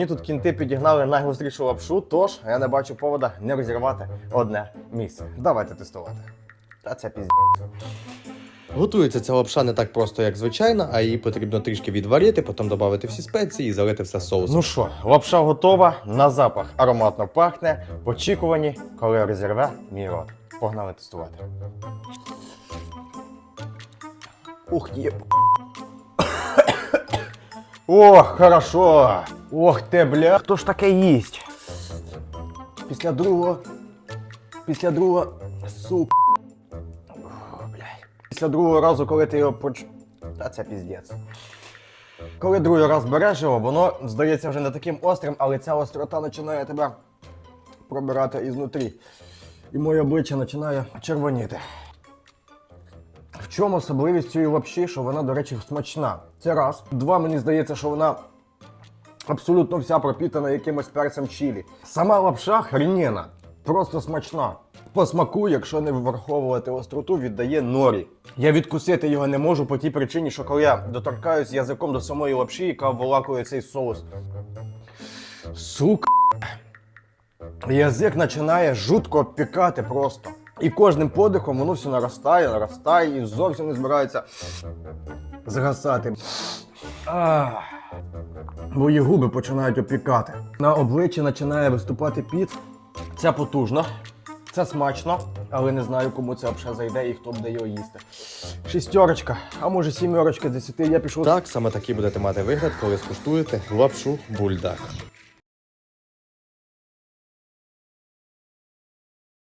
Мені тут кінти підігнали найгострішу лапшу, тож я не бачу повода не розірвати одне місце. Давайте тестувати. Та це пізд. Готується ця лапша не так просто, як звичайна, а її потрібно трішки відварити, потім додати всі спеції і залити все соусом. Ну що, лапша готова, на запах ароматно пахне. В очікуванні, коли розірве мій рот. Погнали тестувати. Ух, є. Ох, хорошо. Ох ти, бля. Хто ж таке їсть? Після другого. Після другого. Сук. Ох, бля. Після другого разу, коли ти його поч... Та це піздець. Коли другий раз береш його, воно здається вже не таким острим, але ця острота починає тебе пробирати ізнутрі. І моє обличчя починає червоніти. В чому особливість цієї лапші, що вона, до речі, смачна? Це раз. Два, мені здається, що вона абсолютно вся пропітана якимось перцем чилі. Сама лапша хренена, просто смачна. По смаку, якщо не враховувати остроту, віддає норі. Я відкусити його не можу по тій причині, що коли я доторкаюсь язиком до самої лапші, яка обволакує цей соус. Сука. Язик починає жутко обпікати просто. І кожним подихом воно все наростає, наростає і зовсім не збирається згасати. Ах. Мої губи починають опікати. На обличчі починає виступати піт. Це потужно, це смачно, але не знаю, кому це взагалі зайде і хто буде його їсти. Шістьорочка, а може сімерочка з десяти. Я пішов. Так, саме такий будете мати вигляд, коли скуштуєте лапшу бульдак.